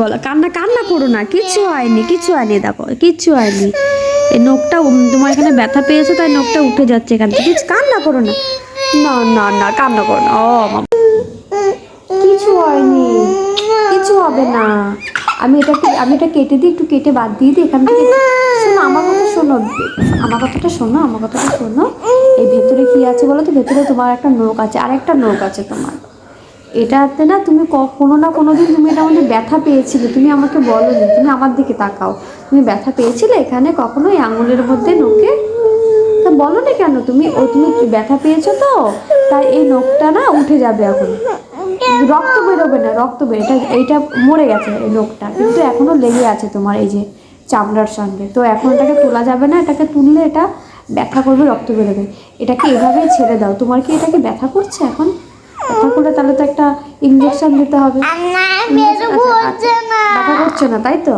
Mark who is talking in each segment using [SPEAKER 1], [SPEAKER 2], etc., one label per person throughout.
[SPEAKER 1] বলো, কান্না কান্না করো না, কিচ্ছু হয়নি কিচ্ছু হয়নি, দেখো, কিচ্ছু হয়নি। এই নখটা তোমার এখানে ব্যথা পেয়েছ, তাই নখটা উঠে যাচ্ছে এখান থেকে। কিছু কান্না করো না। না না না, কান্না করো না। ও কিছু হয়নি, কিছু হবে না। আমি এটাকে আমি এটা কেটে দিই, একটু কেটে বাদ দিয়ে দিই এখান থেকে। শোনো, আমার কথা শোনো, আমার কথাটা শোনো, আমার কথাটা শোনো। এই ভেতরে কি আছে বলো তো? ভেতরে তোমার একটা নোক আছে আর একটা নোক আছে তোমার। এটাতে না তুমি কোনো না কোনো দিন তুমি এটা মধ্যে ব্যথা পেয়েছিলে। তুমি আমাকে বলো নি তুমি আমার দিকে তাকাও। তুমি ব্যথা পেয়েছিলে এখানে কখনো এই আঙুলের মধ্যে নোকে তা বলো না কেন? তুমি ও তুমি ব্যথা পেয়েছ তো? তাই এই নোকটা না উঠে যাবে এখন। রক্ত বেরোবে না, রক্ত বেরো এটা, এইটা মরে গেছে এই নোকটা কিন্তু এখনও লেগে আছে তোমার এই যে চামড়ার সঙ্গে। তো এখন এটাকে তোলা যাবে না, এটাকে তুললে এটা ব্যথা করবে, রক্ত বেরোবে। এটাকে এভাবেই ছেড়ে দাও। তোমার কি এটাকে ব্যথা করছে এখন? ব্যথা করলে তাহলে তো একটা ইঞ্জেকশন দিতে হবে।
[SPEAKER 2] হচ্ছে না।
[SPEAKER 1] ব্যথা করছে না তাই তো?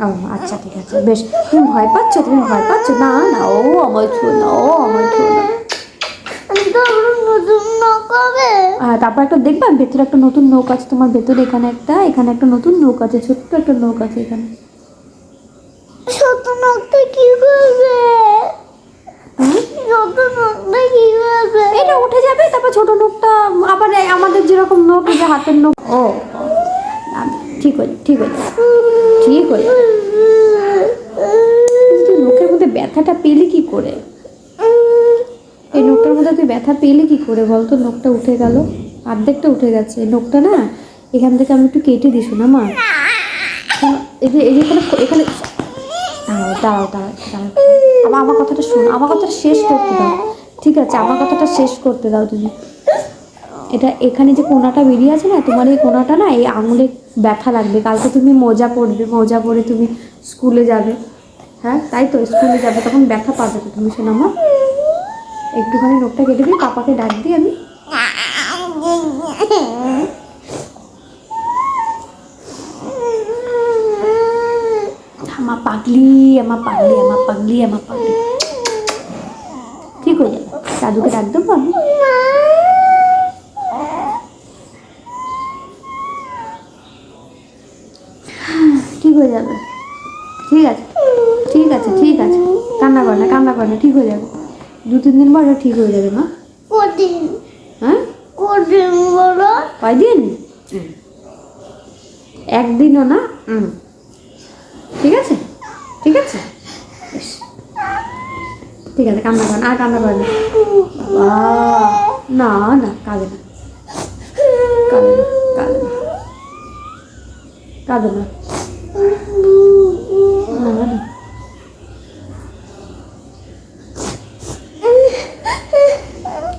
[SPEAKER 1] ও আচ্ছা ঠিক আছে বেশ। তুমি ভয় পাচ্ছ তুমি ভয় পাচ্ছ? না না ও আমার ছুঁ না ও আমার ছুঁ না। তারপর একটা দেখবা ভেতরে একটা নতুন নৌক আছে তোমার ভেতরে এখানে একটা এখানে একটা নতুন নৌক আছে ছোট্ট একটা নৌক আছে এখানে।
[SPEAKER 2] ছোট নকটা কি করবে
[SPEAKER 1] হুম?
[SPEAKER 2] ছোট নকটা কি করবে
[SPEAKER 1] এটা উঠে যাবে তারপর ছোট নৌকটা আবার আমাদের যেরকম নৌক যে হাতের নৌক ও। ঠিক হয়ে ঠিক হয়ে ঠিক হয়ে। তুই নৌকের মধ্যে ব্যথাটা পেলি কি করে? এই নোকটার মধ্যে তুই ব্যথা পেলি কি করে? বলতো নোকটা উঠে গেল অর্ধেকটা উঠে গেছে। নোকটা না এখান থেকে আমি একটু কেটে দিস না মা। শোনো, এই যে এই যে এখানে এখানে দাঁড়াও দাঁড়াও দাঁড়াও আমার আমার কথাটা শোনো, আমার কথাটা শেষ করতে দাও। ঠিক আছে, আমার কথাটা শেষ করতে দাও তুমি। এটা এখানে যে কোনাটা বেরিয়ে আছে না, তোমার এই কোনাটা না, এই আঙুলে ব্যথা লাগবে। কালকে তুমি মোজা পরবে মোজা পরে তুমি স্কুলে যাবে। হ্যাঁ তাই তো, স্কুলে যাবে, তখন ব্যথা পাবে তো তুমি শোনো আমার একটুখানি নোকটা কেটে দিই, পাপাকে ডাক দিই আমি। আমার পাগলি আমার পাগলি আমার পাগলি আমার পাগলি। ঠিক হয়ে যাবে দাদুকে ডাক দেবো আমি? ঠিক হয়ে যাবে? ঠিক আছে ঠিক আছে ঠিক আছে। কান্না করে না কান্না করে না ঠিক হয়ে যাবে। দু তিন দিন পর ঠিক হয়ে যাবে মা।
[SPEAKER 2] কদিন?
[SPEAKER 1] হ্যাঁ?
[SPEAKER 2] কদিন বলো?
[SPEAKER 1] কয়দিন? একদিনও না? হুম। ঠিক আছে? ঠিক আছে? ঠিক আছে কান্না করে না আর কান্না করে না। না কাঁদে না। কাঁদে না, না।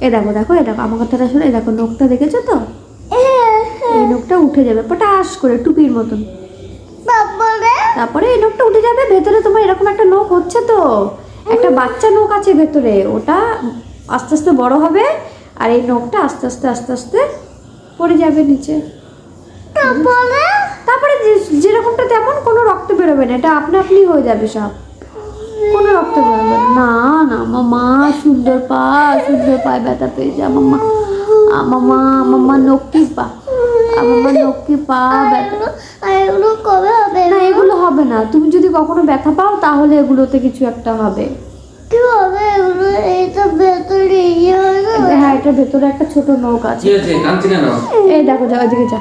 [SPEAKER 1] এ দেখো দেখো এ দেখো আমার কথাটা শোনো এ দেখো নখটা দেখেছ তো? এই নখটা উঠে যাবে পটাশ করে টুপির মতন।
[SPEAKER 2] তারপরে
[SPEAKER 1] এই নখটা উঠে যাবে ভেতরে তোমার এরকম একটা নখ হচ্ছে তো। একটা বাচ্চা নখ আছে ভেতরে ওটা আস্তে আস্তে বড় হবে আর এই নখটা আস্তে আস্তে আস্তে আস্তে পড়ে যাবে নিচে।
[SPEAKER 2] তারপরে?
[SPEAKER 1] যেরকমটা তেমন কোনো রক্ত বেরোবে না এটা আপনা আপনি হয়ে যাবে সব। কোনো রক্ত বেরোবে না। না আমার মা সুন্দর পা সুন্দর পায়ে ব্যথা পেয়েছে আমার মা আমার মা আমার মা নক্কি পা। আমার লক্ষ্মী পা ব্যথা।
[SPEAKER 2] আর এগুলো কবে হবে?
[SPEAKER 1] না এগুলো হবে না। তুমি যদি কখনো ব্যথা পাও তাহলে এগুলোতে কিছু একটা হবে।
[SPEAKER 2] কি হবে? এগুলো এইটা ভেতরে ইয়ে হয়ে
[SPEAKER 1] হ্যাঁ এটা ভেতরে একটা ছোট নৌকা আছে। এই দেখো যা ওইদিকে যা।